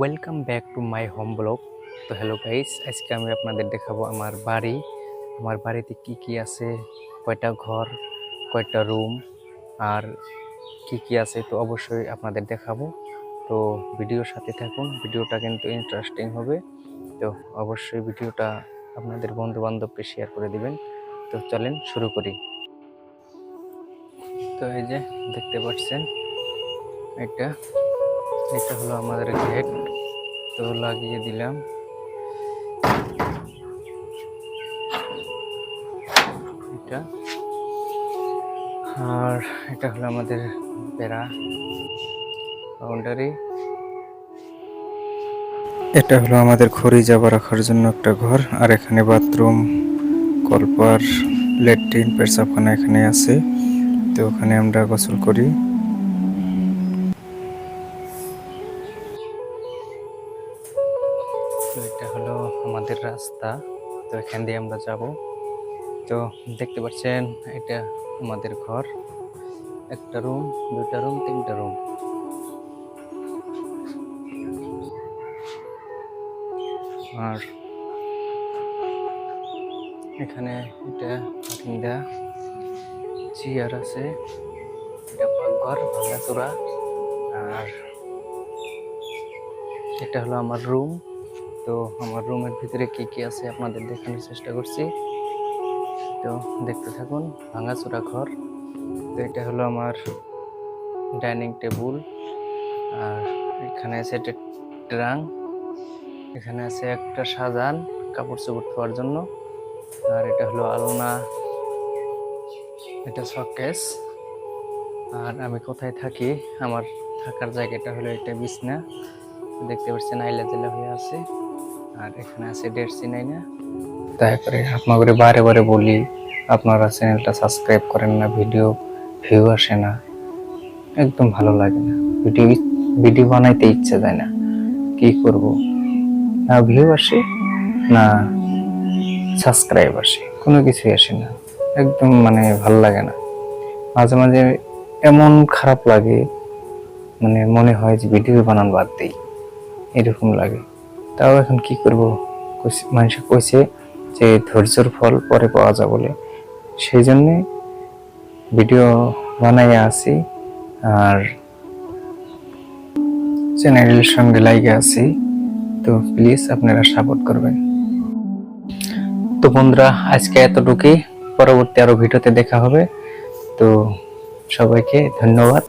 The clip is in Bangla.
Welcome back to my home blog তো হ্যালো গাইস আজকে আমি আপনাদের দেখাবো আমার বাড়ি। আমার বাড়িতে কি কি আছে? কয়টা ঘর, কয়টা রুম আর কি কি আছে তো অবশ্যই আপনাদের দেখাবো। তো ভিডিওর সাথে থাকুন, ভিডিওটা কিন্তু ইন্টারেস্টিং হবে। তো অবশ্যই ভিডিওটা আপনাদের বন্ধু বান্ধবকে শেয়ার করে দিবেন। তো চলেন শুরু করি। তো এই যে দেখতে পাচ্ছেন, এটা এটা হলো আমাদের গেট তো লাগিয়ে দিলাম। এটা। আর এটা হলো আমাদের বেড়া বাউন্ডারি এটা হলো আমাদের খড়ি জাবা রাখার জন্য একটা ঘর, আর এখানে বাথরুম, কলপার ল্যাট্রিন পেশাবখানা এখানে আছে। তো ওখানে আমরা গোসল করি। এটা হলো আমাদের রাস্তা। তো এখান দিয়ে আমরা যাব। তো দেখতে পাচ্ছেন, এটা আমাদের ঘর। একটা রুম দুটা রুম তিনটা রুম আর এখানে এটা বারান্দা, চেয়ার আছে। এটা পাকঘর, ভাঙাচোরা। আর এটা হলো আমার রুম তো আমার রুমের ভিতরে কি কি আছে আপনাদের দেখানোর চেষ্টা করছি। তো দেখতে থাকুন, ভাঙাচোরা ঘর। তো এটা হলো আমার ডাইনিং টেবিল। আর এখানে আছে একটা ট্রাং, এখানে আছে একটা সাজান কাপড় চোপড় ধোয়ার জন্য। আর এটা হলো আলনা, এটা শকেস। আর আমি কোথায় থাকি, আমার থাকার জায়গাটা হলো এটা বিছনা। দেখতে পাচ্ছেন আইলা জেলা হয়ে আছে। আর এখানে আছে দেড়শি নাইনা দয়া করে আপনাদের বারে বারে বলি, আপনারা চ্যানেলটা সাবস্ক্রাইব করেন না, ভিডিও ভিউ আসে না। একদম ভালো লাগে না। ভিডিও ভিডিও বানাইতে ইচ্ছা যায় না। কি করব? না ভিউ আসে, না সাবস্ক্রাইব আসে, কোনো কিছুই আসে না। একদম মানে ভালো লাগে না। মাঝে মাঝে এমন খারাপ লাগে মানে মনে হয় যে ভিডিও বানান বাদ দিই। এরকম লাগে। তাও এখন কি করব? মানুষ কইছে যে ধৈর্যর ফল পরে পাওয়া যায় বলে। সেই জন্যে ভিডিও বানাইয়া আছি আর চ্যানেলের সঙ্গে লাইগে আছি। তো প্লিজ আপনারা সাপোর্ট করবেন। তো বন্ধুরা, আজকে এতটুকুই। পরবর্তী আরও ভিডিওতে দেখা হবে। তো সবাইকে ধন্যবাদ।